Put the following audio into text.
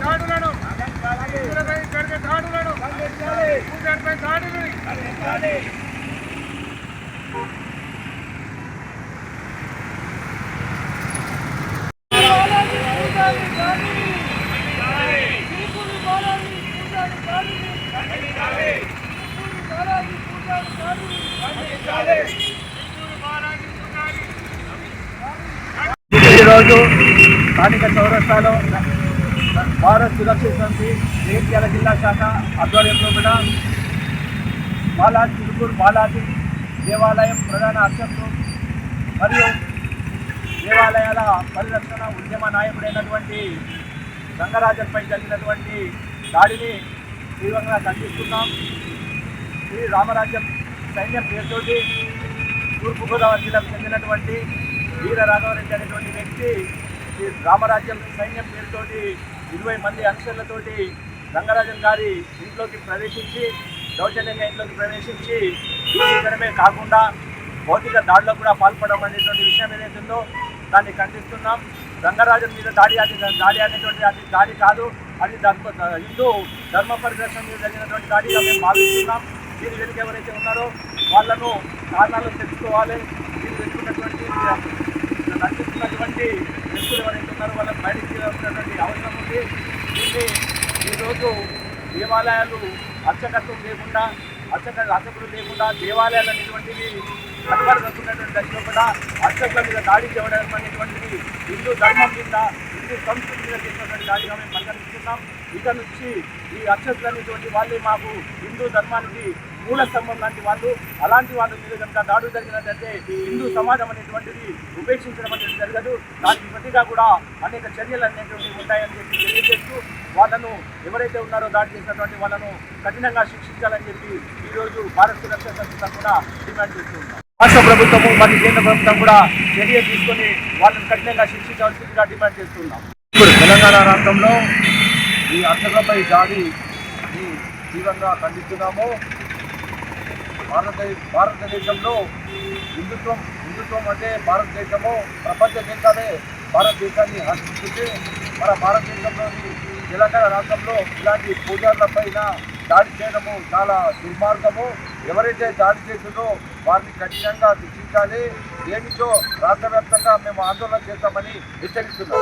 దాడులను దాడులను ఈరోజు స్థానిక చౌరస్తాలో భారత్ సురక్షిత సమితి జగిత్యాల జిల్లా శాఖ ఆధ్వర్యంలో కూడా బాలాజీ తిరుపూర్ బాలాజీ దేవాలయం ప్రధాన అర్చకులు మరియు దేవాలయాల పరిరక్షణ ఉద్యమ నాయకుడైనటువంటి రంగరాజన్పై జరిగినటువంటి దాడిని తీవ్రంగా ఖండిస్తున్నాం శ్రీ రామరాజ్యం సైన్యం పేరుతోటి తూర్పుగోదావరి జిల్లాకు చెందినటువంటి వీర రాఘవరెడ్డి అనేటువంటి వ్యక్తి శ్రీ రామరాజ్యం సైన్యం పేరుతోటి ఇరవై మంది అనుచరులతోటి రంగరాజన్ గారి ఇంట్లోకి ప్రవేశించి దౌర్జన్యంగా ఇంట్లోకి ప్రవేశించి దూషించడమే కాకుండా భౌతిక దాడిలో కూడా పాల్పడడం అనేటువంటి విషయం ఏదైతుందో దాన్ని ఖండిస్తున్నాం. రంగరాజన్ మీద దాడి అది దాడి అనేటువంటి అది దాడి కాదు. అది ధర్మ హిందూ ధర్మ పరిరక్షణ మీద జరిగినటువంటి దాడిగా మేము భావిస్తున్నాం. దీని వెనుక ఎవరైతే ఉన్నారో వాళ్ళను కారణాలు తెలుసుకోవాలి. దీని వెనుకున్నటువంటి నటిస్తున్నటువంటి వ్యక్తులు ఎవరైతే ఉన్నారో వాళ్ళని బయటికి తీయాల్సినటువంటి అవసరం ఉంది. దీన్ని ఈరోజు దేవాలయాలు అర్చకత్వం లేకుండా అర్చక అర్చకులు లేకుండా దేవాలయాలు అనేటువంటివి కనబడుతున్నటువంటి దశలో కూడా అర్చకుల మీద దాడి చేయడం అనేటువంటిది హిందూ ధర్మం మీద హిందూ సంస్కృతి మీద చేసినటువంటి దాడిగా మేము పరిగణిస్తున్నాం. ఇక నుంచి ఈ అర్చకులు అనేటువంటి వాళ్ళే మాకు హిందూ ధర్మానికి మూల స్తంభం లాంటి వాళ్ళు. అలాంటి వాళ్ళ మీద కనుక దాడులు జరిగినట్లయితే హిందూ సమాజం అనేటువంటిది ఉపేక్షించడం అనేది జరగదు. దానికి ప్రతిగా కూడా అనేక చర్యలు అనేటువంటివి ఉంటాయని చెప్పి తెలియజేస్తూ వాళ్ళను ఎవరైతే ఉన్నారో దాడి చేసినటువంటి వాళ్ళను కఠినంగా శిక్షించాలని చెప్పి ఈరోజు భారత సురక్షా సంస్థ కూడా డిమాండ్ చేస్తున్నాం రాష్ట్ర ప్రభుత్వము మరియు కేంద్ర ప్రభుత్వం కూడా చర్య తీసుకొని వాళ్ళని కఠినంగా శిక్షించవలసిందిగా డిమాండ్ చేస్తున్నాం ఇప్పుడు తెలంగాణ రాష్ట్రంలో ఈ అర్చకులపై దాడి తీవ్రంగా ఖండిస్తున్నాము. భారతదేశ భారతదేశంలో హిందుత్వం హిందుత్వం అంటే భారతదేశము ప్రపంచ దేశాలే భారతదేశాన్ని హర్షిస్తుంది మన భారతదేశంలోని తెలంగాణ రాష్ట్రంలో ఇలాంటి పూజార్ల పైన దాడి చేయడము చాలా దుర్మార్గము. ఎవరైతే దాడి చేసిందో వారిని కఠినంగా శిక్షించాలి. దేనితో రాష్ట్ర వ్యాప్తంగా మేము ఆందోళన చేస్తామని హెచ్చరిస్తున్నాం.